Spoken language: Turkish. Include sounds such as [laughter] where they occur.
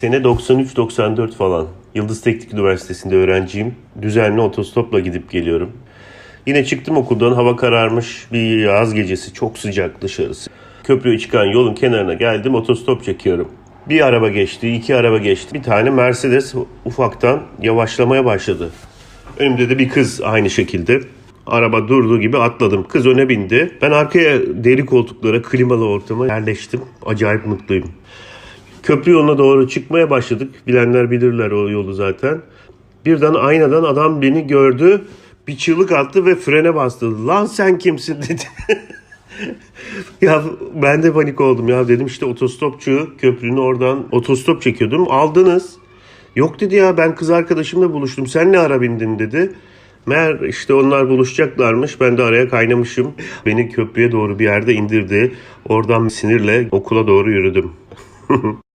Sene 93-94 falan. Yıldız Teknik Üniversitesi'nde öğrenciyim. Düzenli otostopla gidip geliyorum. Yine çıktım okuldan hava kararmış bir yaz gecesi çok sıcak dışarısı. Köprüye çıkan yolun kenarına geldim otostop çekiyorum. Bir araba geçti, iki araba geçti. Bir tane Mercedes ufaktan yavaşlamaya başladı. Önümde de bir kız aynı şekilde. Araba durduğu gibi atladım. Kız öne bindi. Ben arkaya deri koltuklara, klimalı ortama yerleştim. Acayip mutluyum. Köprü yoluna doğru çıkmaya başladık. Bilenler bilirler o yolu zaten. Birden aynadan adam beni gördü. Bir çığlık attı ve frene bastı. Lan sen kimsin [laughs] dedi. ya ben de panik oldum ya dedim işte otostopçu köprünün oradan otostop çekiyordum. Aldınız. Yok dedi ya ben kız arkadaşımla buluştum. Sen ne ara bindin dedi. Meğer işte onlar buluşacaklarmış. Ben de araya kaynamışım. Beni köprüye doğru bir yerde indirdi. Oradan sinirle okula doğru yürüdüm. [laughs]